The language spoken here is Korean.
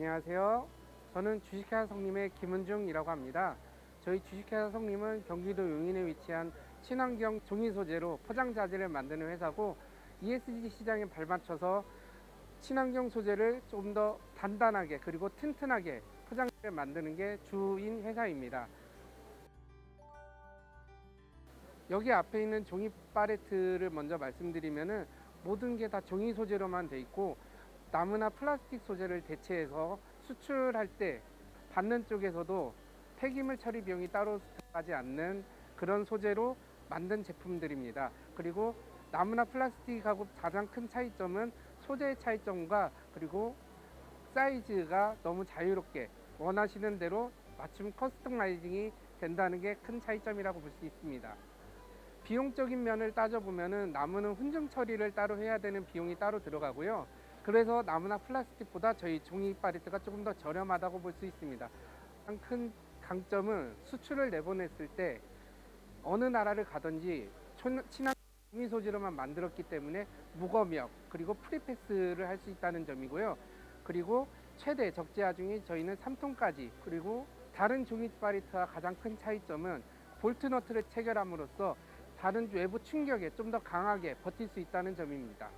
안녕하세요. 저는 주식회사 성님의 김은중이라고 합니다. 저희 주식회사 성님은 경기도 용인에 위치한 친환경 종이 소재로 포장 자재를 만드는 회사고 ESG 시장에 발맞춰서 친환경 소재를 좀 더 단단하게 그리고 튼튼하게 포장을 만드는 게 주인 회사입니다. 여기 앞에 있는 종이 팔레트를 먼저 말씀드리면은 모든 게 다 종이 소재로만 돼 있고 나무나 플라스틱 소재를 대체해서 수출할 때 받는 쪽에서도 폐기물 처리 비용이 따로 들어가지 않는 그런 소재로 만든 제품들입니다. 그리고 나무나 플라스틱하고 가장 큰 차이점은 소재의 차이점과 그리고 사이즈가 너무 자유롭게 원하시는 대로 맞춤 커스터마이징이 된다는 게 큰 차이점이라고 볼 수 있습니다. 비용적인 면을 따져보면은 나무는 훈증 처리를 따로 해야 되는 비용이 따로 들어가고요. 그래서 나무나 플라스틱보다 저희 종이 팔레트가 조금 더 저렴하다고 볼 수 있습니다. 가장 큰 강점은 수출을 내보냈을 때 어느 나라를 가든지 촌- 친환 종이 소재로만 만들었기 때문에 무검역 그리고 프리패스를 할 수 있다는 점이고요. 그리고 최대 적재하 중에 저희는 3톤까지 그리고 다른 종이 팔레트와 가장 큰 차이점은 볼트 너트를 체결함으로써 다른 외부 충격에 좀 더 강하게 버틸 수 있다는 점입니다.